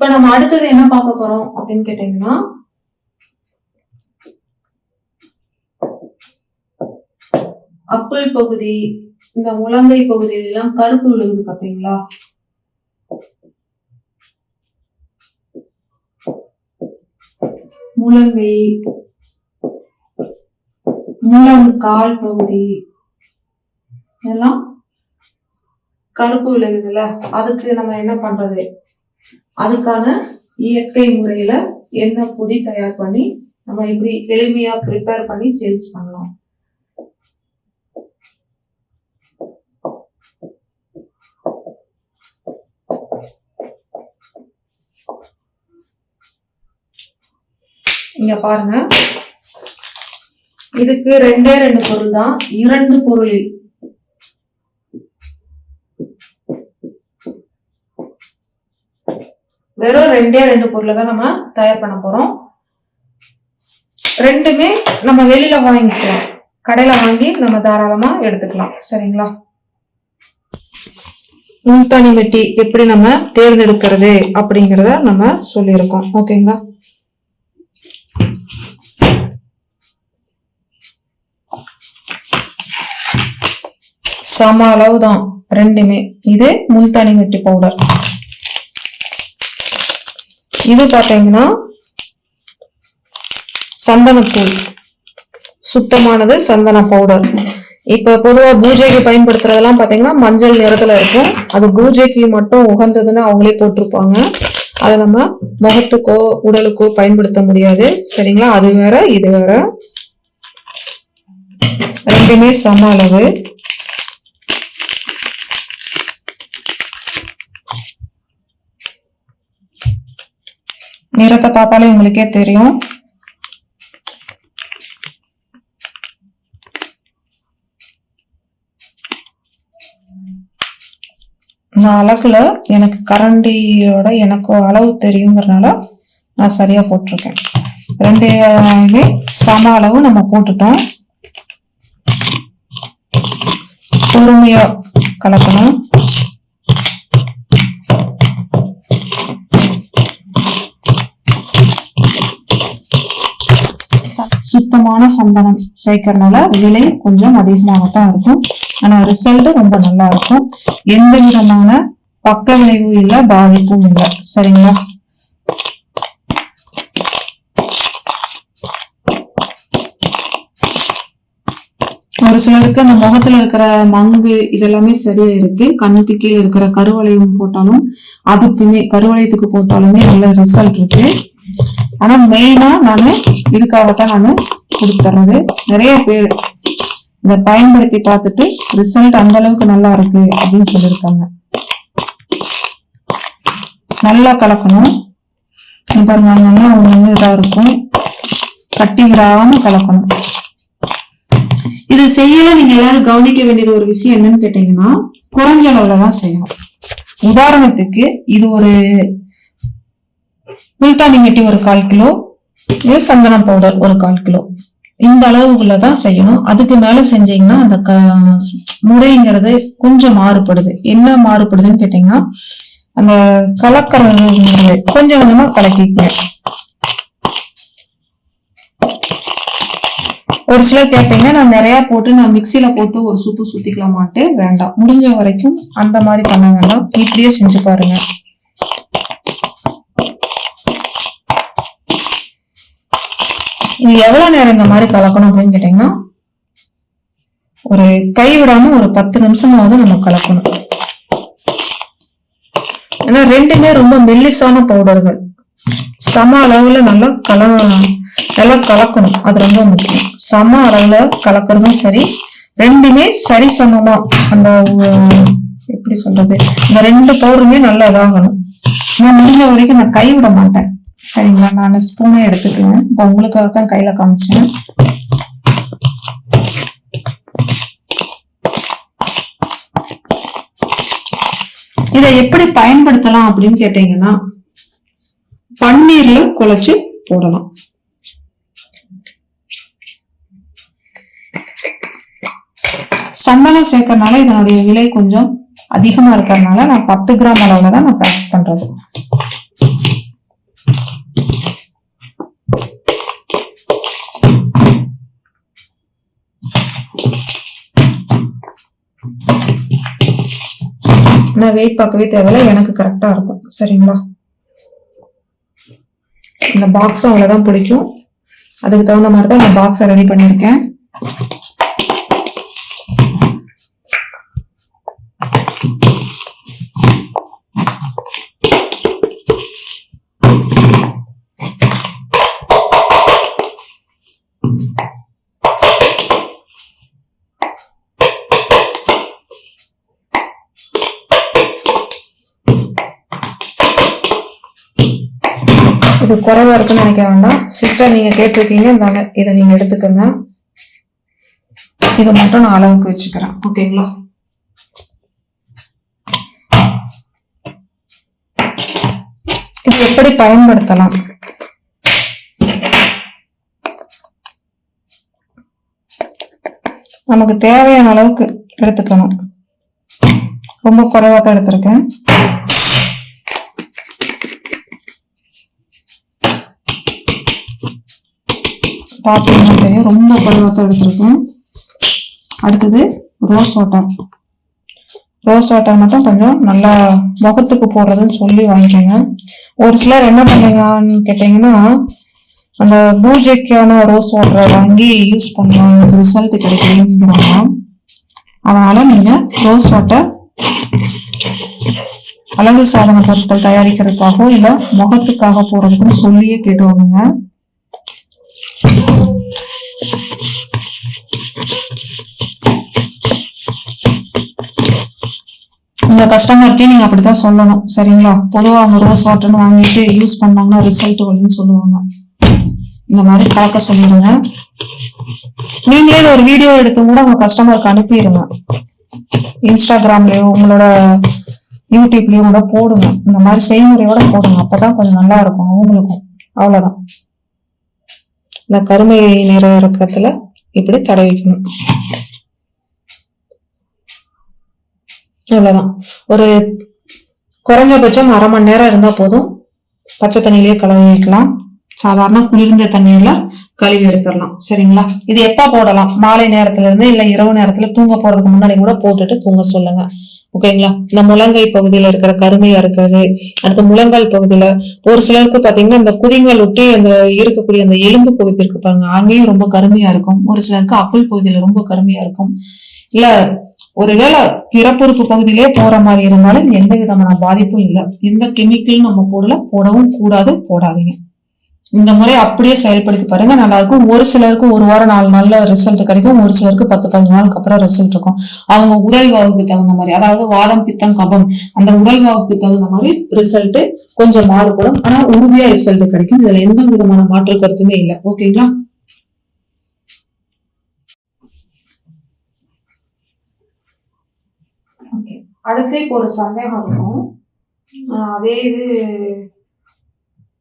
இப்ப நம்ம அடுத்தது என்ன பார்க்க போறோம் அப்படின்னு கேட்டீங்கன்னா அக்குள் பகுதி இந்த முழங்கை பகுதியில எல்லாம் கருப்பு விழுகுது பாத்தீங்களா முழங்கை கால் பகுதி இதெல்லாம் கருப்பு விழுகுதுல அதுக்கு நம்ம என்ன பண்றது? அதுக்கான இயற்கை முறையில என்ன பொடி தயார் பண்ணி நம்ம இப்படி எளிமையா ப்ரிப்பேர் பண்ணி சேல்ஸ் பண்ணலாம். இங்க பாருங்க. இதுக்கு ரெண்டே ரெண்டு பொருள் தான். இரண்டு பொருளில் வெறும் ரெண்டே ரெண்டு பொருளை தான் நம்ம தயார் பண்ண போறோம். ரெண்டுமே நம்ம வெளியில வாங்கிக்கலாம் கடையில வாங்கி நம்ம தாராளமா எடுத்துக்கலாம். சரிங்களா? முல்தானி மெட்டி எப்படி நம்ம தேர்ந்தெடுக்கிறது அப்படிங்கிறத நம்ம சொல்லியிருக்கோம். ஓகேங்களா? சம அளவு தான் ரெண்டுமே. இது முல்தானி மெட்டி பவுடர். இது பார்த்தீங்கன்னா சந்தனத்தூள். சுத்தமானது சந்தன பவுடர் இப்போ பொதுவாக பூஜைக்கு பயன்படுத்துறதெல்லாம் பார்த்தீங்கன்னா மஞ்சள் நிறத்துல இருக்கும். அது பூஜைக்கு மட்டும் உகந்ததுன்னு அவங்களே போட்டிருப்பாங்க. அதை நம்ம முகத்துக்கோ உடலுக்கோ பயன்படுத்த முடியாது. சரிங்களா? அது வேற இது வேற. ரெண்டுமே சம அளவு. நிறத்தை பார்த்தாலே உங்களுக்கே தெரியும். நான் அளக்குல எனக்கு கரண்டியோட எனக்கு அளவு தெரியுங்கிறனால நான் சரியா போட்டிருக்கேன். ரெண்டுமே சம அளவு நம்ம போட்டுட்டோம். பொறுமையா கலக்கணும். சுத்தமான சந்தனம் சேர்க்கறதுனால விலை கொஞ்சம் அதிகமாகத்தான் இருக்கும். ஆனா ரிசல்ட் ரொம்ப நல்லா இருக்கும். எந்த விதமான பக்க விளைவும் இல்ல பாதிப்பும் இல்ல. சரிங்களா? ஒரு சிலருக்கு அந்த முகத்துல இருக்கிற மங்கு இதெல்லாமே சரியா இருக்கு. கண்ணுக்கு கீழே இருக்கிற கருவளையம் போட்டாலும் அதுக்குமே கருவளையத்துக்கு போட்டாலுமே நல்ல ரிசல்ட் இருக்கு. ஆனா மெயினா நானு இதுக்காகத்தான் நானு கொடுத்துறது நிறைய பேர் இதை பயன்படுத்தி பார்த்துட்டு ரிசல்ட் அந்த அளவுக்கு நல்லா இருக்கு அப்படின்னு சொல்லியிருக்காங்க. நல்லா கலக்கணும். பாருங்க அங்கங்க ஒண்ணு இருக்கும். கட்டி விடாம கலக்கணும். இது செய்யல நீங்க எல்லாரும் கவனிக்க வேண்டியது ஒரு விஷயம் என்னன்னு கேட்டீங்கன்னா குறைஞ்ச அளவுல தான் செய்யணும். உதாரணத்துக்கு இது ஒரு முல்தானி மெட்டி ஒரு கால் கிலோ இது சந்தனம் பவுடர் ஒரு கால் கிலோ. இந்த அளவுக்குள்ள தான் செய்யணும். அதுக்கு மேல செஞ்சீங்கன்னா அந்த க முறைங்கிறது கொஞ்சம் மாறுபடுது. என்ன மாறுபடுதுன்னு கேட்டீங்கன்னா அந்த கலக்கிறது கொஞ்சம் கொஞ்சமா கலக்கிக்கணும். ஒரு சிலர் கேட்பீங்க நான் நிறைய போட்டு நான் மிக்சியில போட்டு ஒரு சுத்து சுத்திக்கலாமான்ட்டு வேண்டாம். முடிஞ்ச வரைக்கும் அந்த மாதிரி பண்ண வேண்டாம். இப்படியே செஞ்சு பாருங்க. இது எவ்வளவு நேரம் இந்த மாதிரி கலக்கணும் அப்படின்னு கேட்டீங்கன்னா ஒரு கை விடாம ஒரு பத்து நிமிஷமாவது நம்ம கலக்கணும். ஏன்னா ரெண்டுமே ரொம்ப மெல்லிசான பவுடர்கள் சம அளவுல நல்லா கல நல்லா கலக்கணும். அது ரொம்ப முக்கியம். சம அளவுல கலக்கிறதும் சரி ரெண்டுமே சரி சமமா அந்த எப்படி சொல்றது இந்த ரெண்டு பவுடருமே நல்லா இதாகணும். நான் முடிஞ்ச வரைக்கும் நான் கைவிட மாட்டேன். சரிங்களா நான் ஸ்பூனே எடுத்துக்குவேன் இப்போ உங்களுக்காக தான் கையில காமிச்சேன். இதை எப்படி பயன்படுத்தலாம் அப்படின்னு கேட்டீங்கன்னா பன்னீர்ல குழைச்சு போடலாம். சந்தனம் சேர்க்கறனால இதனுடைய விலை கொஞ்சம் அதிகமா இருக்கிறதுனால நான் பத்து கிராம் அளவுல தான் நான் பேக் பண்றது. நான் வெயிட் பார்க்கவே தேவையில்ல. எனக்கு கரெக்டாக இருக்கும். சரிங்களா? இந்த பாக்ஸும் அவ்வளோதான் பிடிக்கும். அதுக்கு தகுந்த மாதிரி தான் நான் பாக்ஸை ரெடி பண்ணியிருக்கேன். இது குறைவா இருக்குன்னு நினைக்க வேண்டாம். சிஸ்டர் நீங்க கேட்டிருக்கீங்க இருந்தாங்க இதை நீங்க எடுத்துக்கோங்க. இதை மட்டும் நான் அளவுக்கு வச்சுக்கிறேன். ஓகேங்களா இது எப்படி பயன்படுத்தலாம்? நமக்கு தேவையான அளவுக்கு எடுத்துக்கணும். ரொம்ப குறைவா தான் எடுத்திருக்கேன். பார்த்தீங்கன்னா தெரியும். ரொம்ப குறைவாக எடுத்துருக்கேன். அடுத்தது ரோஸ் வாட்டர். ரோஸ் வாட்டர் மட்டும் கொஞ்சம் நல்லா முகத்துக்கு போடுறதுன்னு சொல்லி வாங்கிக்கோங்க. ஒரு சிலர் என்ன பண்ணீங்கன்னு கேட்டீங்கன்னா அந்த பூஜைக்கான ரோஸ் வாட்டரை வாங்கி யூஸ் பண்ணலாம் ரிசல்ட் கிடைக்கலங்கிறாங்க. அதனால நீங்க ரோஸ் வாட்டர் அழகு சாதன பொருட்கள் தயாரிக்கிறதுக்காகவோ இல்லை முகத்துக்காக போடுறதுக்குன்னு சொல்லியே கேட்டுவாங்க உங்க கஸ்டமர்கிட்டே நீங்க அப்படித்தான் சொல்லணும் சரிங்களா? பொதுவா அவங்க ரோஸ் வாட்டர்னு வாங்கிட்டு யூஸ் பண்ணாங்கன்னா ரிசல்ட் வரும்னு சொல்லுவாங்க. இந்த மாதிரி கலக்க சொல்லிடுங்க. நீங்களே ஒரு வீடியோ எடுத்து கூட உங்க கஸ்டமருக்கு அனுப்பிடுங்க. இன்ஸ்டாகிராம்லயோ உங்களோட யூடியூப்லயும் கூட போடுங்க. இந்த மாதிரி செய்முறையோட போடுங்க. அப்பதான் கொஞ்சம் நல்லா இருக்கும் அவங்களுக்கும். அவ்வளவுதான். இந்த கருமை நிற இருக்கிறதுல இப்படி தடவிக்கணும். அவ்வளவுதான். ஒரு குறைஞ்சபட்சம் அரை மணி நேரம் இருந்தா போதும். பச்சை தண்ணியிலேயே கழுவிக்கலாம் சாதாரண குளிர்ந்த தண்ணியில கழுவி எடுத்துடலாம். சரிங்களா? இது எப்ப போடலாம்? மாலை நேரத்துல இருந்து இல்ல இரவு நேரத்துல தூங்க போறதுக்கு முன்னாடி கூட போட்டுட்டு தூங்க சொல்லுங்க. ஓகேங்களா? இந்த முழங்கை பகுதியில இருக்கிற கருமையா இருக்கிறது. அடுத்து முழங்கால் பகுதியில ஒரு சிலருக்கு பாத்தீங்கன்னா இந்த குதிங்கள் ஒட்டி அந்த இருக்கக்கூடிய அந்த எலும்பு பகுதி இருக்கு பாருங்க. அங்கேயும் ரொம்ப கருமையா இருக்கும். ஒரு சிலருக்கு அக்குள் பகுதியில ரொம்ப கருமையா இருக்கும். இல்ல ஒருவேளை பிறப்புறுப்பு பகுதியிலே போற மாதிரி இருந்தாலும் எந்த விதமான பாதிப்பும் இல்லை. எந்த கெமிக்கலும் நம்ம போடல போடவும் கூடாது போடாதீங்க. இந்த முறை அப்படியே செயல்படுத்தி பாருங்க நல்லா இருக்கும் ஒரு சிலருக்கு ஒரு வாரம் நாலு நாள்ல ரிசல்ட் கிடைக்கும். ஒரு சிலருக்கு பத்து பதினஞ்சு நாளுக்கு அப்புறம் ரிசல்ட் இருக்கும். அவங்க உடல் வாவுக்கு தகுந்த மாதிரி அதாவது வாதம் பித்தம் கபம் அந்த உடல் வாவுக்கு தகுந்த மாதிரி ரிசல்ட் கொஞ்சம் மாறுபடும். ஆனா உறுதியா ரிசல்ட் கிடைக்கும். இதுல எந்த விதமான மாற்று கருத்துமே இல்லை. ஓகேங்களா? அடுத்து இப்போ ஒரு சந்தேகம் இருக்கும். ஆஹ் அதே இது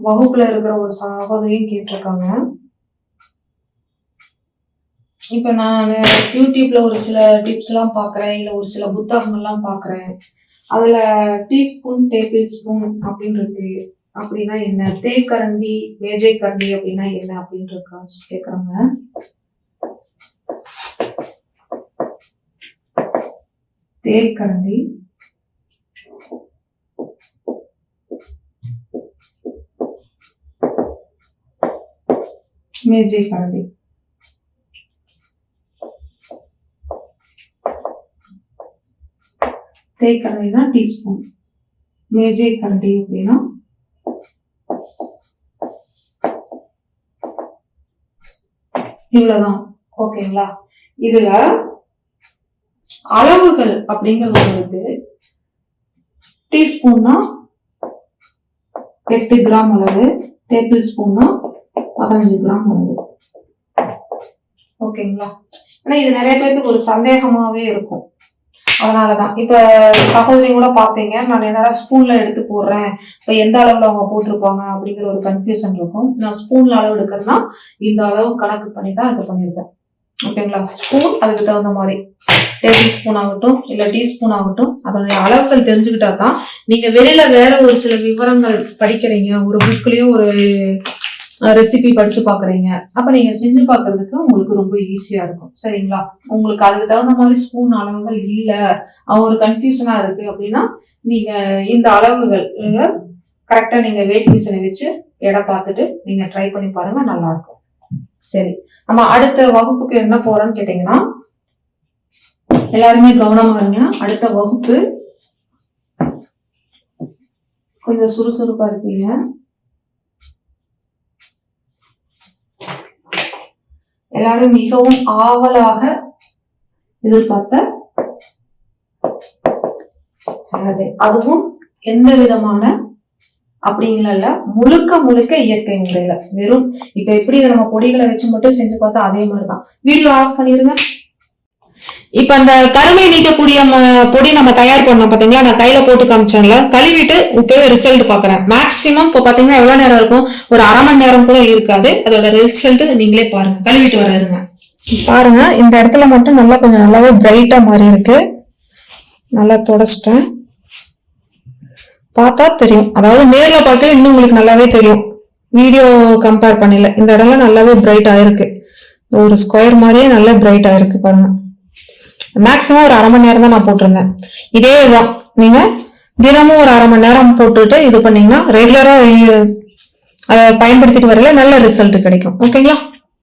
வகுப்புல இருக்கிற ஒரு சகோதரியும் கேட்டிருக்காங்க. இப்ப நான் யூடியூப்ல ஒரு சில டிப்ஸ் எல்லாம் பாக்குறேன் இல்ல ஒரு சில புத்தகங்கள்லாம் பாக்குறேன். அதுல டீஸ்பூன் டேபிள் ஸ்பூன் அப்படின்னு இருக்கு அப்படின்னா என்ன? தேக்கரண்டி மேஜை கரண்டி அப்படின்னா என்ன அப்படின்னு இருக்கா கேக்குறாங்க. தேக்கரண்டி மேஜை கரண்டி தேக்கரண்டினா டீஸ்பூன் மேஜை கரண்டி அப்படின்னா இவ்வளவுதான். ஓகேங்களா இதுல அளவுகள் அப்படிங்கிறது ஒண்ணு டீஸ்பூன்னா எட்டு கிராம் அளவு டேபிள் ஸ்பூன்னா பதினஞ்சு கிராம் ஓகேங்களா? ஏன்னா இது நிறைய பேருக்கு ஒரு சந்தேகமாவே இருக்கும். அதனாலதான். இப்ப சகோதரி கூட பாத்தீங்க நான் என்னடா ஸ்பூன்ல எடுத்து போடுறேன்? இப்ப எந்த அளவுல அவங்க போட்டிருப்பாங்க அப்படிங்கிற ஒரு கன்ஃபியூஷன் இருக்கும். நான் ஸ்பூன்ல அளவு எடுக்கிறேன்னா இந்த அளவு கணக்கு பண்ணி தான் இது பண்ணியிருக்கேன் ஓகேங்களா? ஸ்பூன் அதுக்கு தகுந்த மாதிரி. டேபிள் ஸ்பூன் ஆகட்டும் இல்லை டீஸ்பூன் ஆகட்டும் அதனுடைய அளவுகள் தெரிஞ்சுக்கிட்டா தான் நீங்கள் வெளியில வேற ஒரு சில விவரங்கள் படிக்கிறீங்க ஒரு புக்லேயும் ஒரு ரெசிபி படிச்சு பாக்குறீங்க. அப்ப நீங்க செஞ்சு பாக்குறதுக்கு உங்களுக்கு ரொம்ப ஈஸியா இருக்கும். சரிங்களா? உங்களுக்கு அதுக்கு தகுந்த மாதிரி ஸ்பூன் அளவுகள் இல்ல. ஒரு கன்ஃபியூஷனா இருக்கு அப்படின்னா நீங்க இந்த அளவுகள் கரெக்டா நீங்க வெயிட் மிஷினை வச்சு இடம் பார்த்துட்டு நீங்க ட்ரை பண்ணி பாருங்க நல்லா இருக்கும் சரி. நம்ம அடுத்த வகுப்புக்கு என்ன போறோம்னு கேட்டீங்கன்னா எல்லாருமே கவனமா இருங்க. அடுத்த வகுப்பு கொஞ்சம் சுறுசுறுப்பா இருப்பீங்க. எல்லாரும் மிகவும் ஆவலாக எதிர்பார்த்த அதுவும் எந்த விதமான அப்படிங்கள முழுக்க முழுக்க இயற்கை முறையில. வெறும் இப்ப எப்படி நம்ம பொடிகளை வச்சு மட்டும் செஞ்சு பார்த்தா அதே மாதிரிதான். வீடியோ ஆஃப் பண்ணிருங்க. இப்ப அந்த கருமை நீக்கக்கூடிய ம- பொடி நம்ம தயார் பண்ணோம் பாத்தீங்களா? நான் கையில போட்டு காமிச்சேன்ல. கழுவிட்டு இப்பவே ரிசல்ட் பாக்குறேன் மேக்ஸிமம் இப்போ பாத்தீங்கன்னா எவ்வளவு நேரம் இருக்கும்? ஒரு அரை மணி நேரம் கூட இருக்காது. அதோட ரிசல்ட் நீங்களே பாருங்க. கழுவிட்டு வராருங்க பாருங்க இந்த இடத்துல மட்டும் நல்லா கொஞ்சம் நல்லாவே பிரைட்டா மாறி இருக்கு. நல்லா தொடச்சிட்டேன். பார்த்தா தெரியும். அதாவது நேர்ல பார்க்க இன்னும் உங்களுக்கு நல்லாவே தெரியும். வீடியோ கம்பேர் பண்ணல. இந்த இடம்லாம் நல்லாவே பிரைட் ஆயிருக்கு ஒரு ஸ்கொயர் மாதிரியே நல்லா பிரைட் ஆயிருக்கு பாருங்க. மேக்ஸிமம் ஒரு அரை மணி நேரம் தான் நான் போட்டிருந்தேன். இதே தான் நீங்க தினமும் ஒரு அரை மணி நேரம் போட்டுட்டு இது பண்ணீங்கன்னா ரெகுலரா அதை பயன்படுத்திட்டு வரல நல்ல ரிசல்ட் கிடைக்கும். ஓகேங்களா